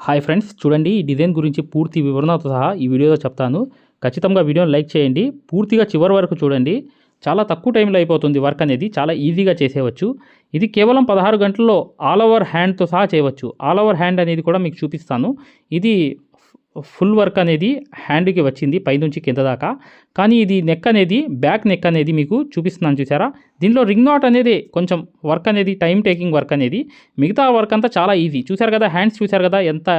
Hi friends చూడండి ఈ design గురించి పూర్తి వివరణతో సహా ఈ వీడియోలో చెప్తాను. ఖచ్చితంగా వీడియోని లైక్ చేయండి. పూర్తిగా చివరి వరకు చూడండి. చాలా తక్కువ టైంలో అయిపోతుంది వర్క్ అనేది. చాలా ఈజీగా చేసేవచ్చు ఇది కేవలం పదహారు గంటల్లో ఆల్ ఓవర్ హ్యాండ్తో సహా చేయవచ్చు. ఆల్ ఓవర్ హ్యాండ్ అనేది కూడా మీకు చూపిస్తాను. ఇది ఫుల్ వర్క్ అనేది హ్యాండ్కి వచ్చింది పైనుంచి కింద దాకా. కానీ ఇది నెక్ అనేది బ్యాక్ నెక్ అనేది మీకు చూపిస్తున్నాను చూసారా దీనిలో రింగ్ నాట్ అనేది కొంచెం వర్క్ అనేది టైం టేకింగ్ వర్క్ అనేది. మిగతా వర్క్ అంతా చాలా ఈజీ చూసారు కదా హ్యాండ్స్ చూసారు కదా ఎంత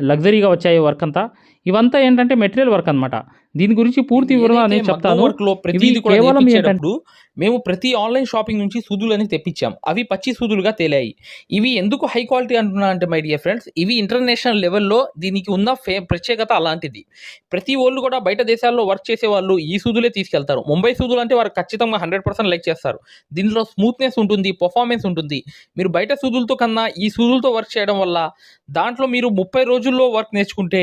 లగ్జరీగా వచ్చాయి వర్క్ అంతా. ఇవంతా ఏంటంటే మెటీరియల్ వర్క్ అన్నమాట. దీని గురించి పూర్తి వివరణ నేను చెప్తాను. కేవలం నేర్పించేటప్పుడు మేము ప్రతి ఆన్లైన్ షాపింగ్ నుంచి సూదులు అని తెప్పించాం. అవి పచ్చి సూదులుగా తేలాయి. ఇవి ఎందుకు హై క్వాలిటీ అంటున్నా అంటే మై డియర్ ఫ్రెండ్స్ ఇవి ఇంటర్నేషనల్ లెవెల్లో దీనికి ఉన్న ఫే ప్రత్యేకత అలాంటిది. ప్రతి వాళ్ళు కూడా బయట దేశాల్లో వర్క్ చేసే వాళ్ళు ఈ సూదులే తీసుకెళ్తారు. ముంబై సూదులు అంటే వారు ఖచ్చితంగా హండ్రెడ్ పర్సెంట్ లైక్ చేస్తారు. దీనిలో స్మూత్నెస్ ఉంటుంది పర్ఫార్మెన్స్ ఉంటుంది. మీరు బయట సూదులతో కన్నా ఈ సూదులతో వర్క్ చేయడం వల్ల దాంట్లో మీరు ముప్పై రోజుల్లో వర్క్ నేర్చుకుంటే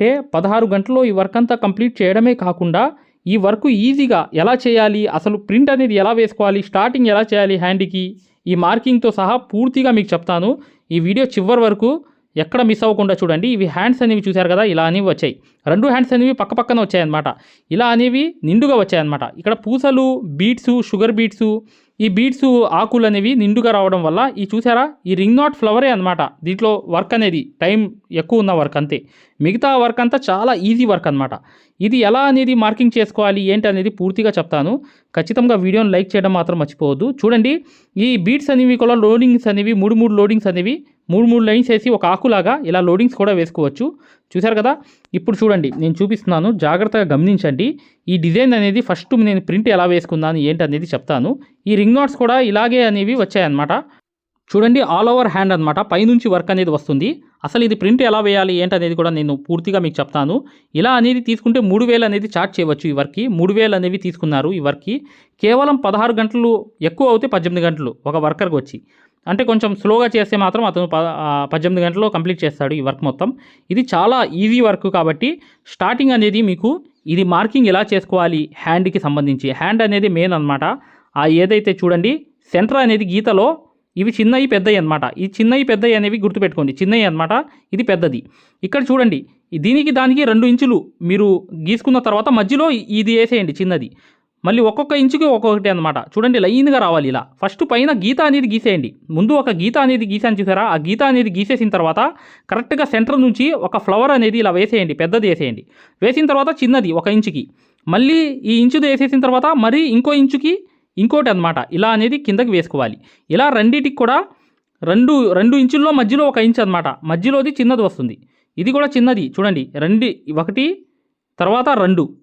అంటే పదహారు గంటల్లో ఈ వర్క్ అంతా కంప్లీట్ చేయడమే కాకుండా ఈ వర్క్ ఈజీగా ఎలా చేయాలి అసలు ప్రింట్ అనేది ఎలా వేసుకోవాలి స్టార్టింగ్ ఎలా చేయాలి హ్యాండ్కి ఈ మార్కింగ్తో సహా పూర్తిగా మీకు చెప్తాను. ఈ వీడియో చివరి వరకు ఎక్కడ మిస్ అవ్వకుండా చూడండి. ఇవి హ్యాండ్స్ అనేవి చూశారు కదా ఇలా అనేవి వచ్చాయి. రెండు హ్యాండ్స్ అనేవి పక్క పక్కన వచ్చాయన్నమాట. ఇలా అనేవి నిండుగా వచ్చాయన్నమాట. ఇక్కడ పూసలు బీట్స్ షుగర్ బీట్స్ ఈ బీట్స్ ఆకులు అనేవి నిండుగా రావడం వల్ల ఈ చూసారా ఈ రింగ్ నాట్ ఫ్లవరే అనమాట దీంట్లో వర్క్ అనేది టైం ఎక్కువ ఉన్న వర్క్ అంతే. మిగతా వర్క్ అంతా చాలా ఈజీ వర్క్ అనమాట ఇది ఎలా అనేది మార్కింగ్ చేసుకోవాలి ఏంటి అనేది పూర్తిగా చెప్తాను. ఖచ్చితంగా వీడియోని లైక్ చేయడం మాత్రం మర్చిపోవద్దు. చూడండి ఈ బీట్స్ అనేవి కూడా లోడింగ్స్ అనేవి మూడు మూడు లోడింగ్స్ అనేవి మూడు మూడు లైన్స్ వేసి ఒక ఆకులాగా ఇలా లోడింగ్స్ కూడా వేసుకోవచ్చు. చూసారు కదా? ఇప్పుడు చూడండి నేను చూపిస్తున్నాను. జాగ్రత్తగా గమనించండి. ఈ డిజైన్ అనేది ఫస్ట్ నేను ప్రింట్ ఎలా వేసుకున్నాను ఏంటి అనేది చెప్తాను. ఈ రింగ్ నాట్స్ కూడా ఇలాగే అనేవి వచ్చాయన్నమాట. చూడండి ఆల్ ఓవర్ హ్యాండ్ అనమాట పైనుంచి వర్క్ అనేది వస్తుంది. అసలు ఇది ప్రింట్ ఎలా వేయాలి ఏంటనేది కూడా నేను పూర్తిగా మీకు చెప్తాను. ఇలా అనేది తీసుకుంటే మూడు వేలు అనేది చార్జ్ చేయవచ్చు ఈ వర్క్కి మూడు వేలు అనేవి తీసుకున్నారు ఈ వర్క్కి కేవలం పదహారు గంటలు ఎక్కువ అవుతే పద్దెనిమిది గంటలు ఒక వర్కర్కి వచ్చి. అంటే కొంచెం స్లోగా చేస్తే మాత్రం అతను ప పద్దెనిమిది గంటల్లో కంప్లీట్ చేస్తాడు ఈ వర్క్ మొత్తం. ఇది చాలా ఈజీ వర్క్ కాబట్టి స్టార్టింగ్ అనేది మీకు ఇది మార్కింగ్ ఎలా చేసుకోవాలి హ్యాండ్కి సంబంధించి. హ్యాండ్ అనేది మెయిన్ అనమాట ఆ ఏదైతే చూడండి సెంటర్ అనేది గీతలో ఇవి చిన్నవి పెద్దవి అనమాట ఈ చిన్నవి పెద్దవి అనేవి గుర్తుపెట్టుకోండి. చిన్నవి అనమాట ఇది పెద్దది. ఇక్కడ చూడండి దీనికి దానికి రెండు ఇంచులు మీరు గీసుకున్న తర్వాత మధ్యలో ఇది వేసేయండి చిన్నది. మళ్ళీ ఒక్కొక్క ఇంచుకి ఒక్కొక్కటి అనమాట చూడండి లైన్గా రావాలి ఇలా. ఫస్ట్ పైన గీత అనేది గీసేయండి. ముందు ఒక గీత అనేది గీసాను చూసారా? ఆ గీత అనేది గీసేసిన తర్వాత కరెక్ట్గా సెంటర్ నుంచి ఒక ఫ్లవర్ అనేది ఇలా వేసేయండి. పెద్దది వేసేయండి. వేసిన తర్వాత చిన్నది ఒక ఇంచుకి. మళ్ళీ ఈ ఇంచుది వేసేసిన తర్వాత మరి ఇంకో ఇంచుకి ఇంకోటి అనమాట ఇలా అనేది కిందకి వేసుకోవాలి. ఇలా రెండిటికి కూడా రెండు రెండు ఇంచుల్లో మధ్యలో ఒక ఇంచ్ అనమాట మధ్యలోది చిన్నది వస్తుంది. ఇది కూడా చిన్నది చూడండి. రెండు ఒకటి తర్వాత రెండు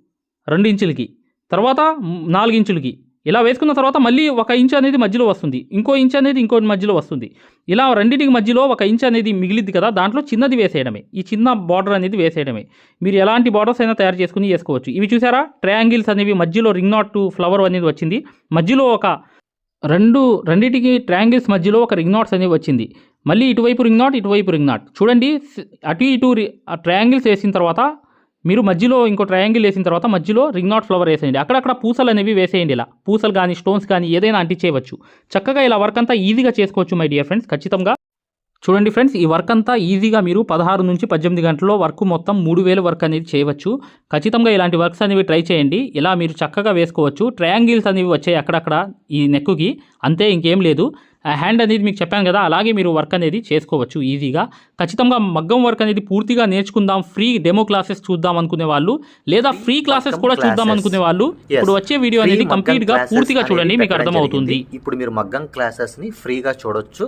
రెండు ఇంచులకి తర్వాత నాలుగు ఇంచులకి. ఇలా వేసుకున్న తర్వాత మళ్ళీ ఒక ఇంచ్ అనేది మధ్యలో వస్తుంది. ఇంకో ఇంచ్ అనేది ఇంకో మధ్యలో వస్తుంది. ఇలా రెండింటికి మధ్యలో ఒక ఇంచ్ అనేది మిగిలిద్ది కదా దాంట్లో చిన్నది వేసేయడమే. ఈ చిన్న బార్డర్ అనేది వేసేయడమే. మీరు ఎలాంటి బార్డర్స్ అయినా తయారు చేసుకుని వేసుకోవచ్చు. ఇవి చూసారా? ట్రయాంగిల్స్ అనేవి మధ్యలో రింగ్ నాట్ ఫ్లవర్ అనేది వచ్చింది. మధ్యలో ఒక రెండు రెండింటికి ట్రయాంగిల్స్ మధ్యలో ఒక రింగ్ నాట్స్ అనేవి వచ్చింది. మళ్ళీ ఇటువైపు రింగ్ నాట్ ఇటువైపు రింగ్ నాట్. చూడండి అటు ఇటు రి- ట్రయాంగిల్స్ వేసిన తర్వాత మీరు మధ్యలో ఇంకో ట్రయాంగిల్ వేసిన తర్వాత మధ్యలో రింగ్ నాట్ ఫ్లవర్ వేసేయండి. అక్కడక్కడ పూసలు అనేవి వేసేయండి ఇలా. పూసలు కానీ స్టోన్స్ కానీ ఏదైనా అంటించేయవచ్చు. చక్కగా ఇలా వర్క్ అంతా ఈజీగా చేసుకోవచ్చు మై డియర్ ఫ్రెండ్స్ ఖచ్చితంగా చూడండి ఫ్రెండ్స్ ఈ వర్క్ అంతా ఈజీగా మీరు పదహారు నుంచి పద్దెనిమిది గంటల్లో వర్క్ మొత్తం మూడు వేల వర్క్ అనేది చేయవచ్చు. ఖచ్చితంగా ఇలాంటి వర్క్స్ అనేవి ట్రై చేయండి. ఇలా మీరు చక్కగా వేసుకోవచ్చు. ట్రయాంగిల్స్ అనేవి వచ్చాయి అక్కడక్కడ ఈ నెక్కుకి. అంతే ఇంకేం లేదు. హ్యాండ్ అనేది మీకు చెప్పాను కదా అలాగే మీరు వర్క్ అనేది చేసుకోవచ్చు ఈజీగా. ఖచ్చితంగా మగ్గం వర్క్ అనేది పూర్తిగా నేర్చుకుందాం. ఫ్రీ డెమో క్లాసెస్ చూద్దాం అనుకునే వాళ్ళు లేదా ఫ్రీ క్లాసెస్ కూడా చూద్దాం. అనుకునే వాళ్ళు. ఇప్పుడు వచ్చే వీడియో అనేది మగ్గం కంప్లీట్గా classes పూర్తిగా చూడండి మీకు అర్థమవుతుంది. ఇప్పుడు మీరు మగ్గం క్లాసెస్ని ఫ్రీగా చూడొచ్చు.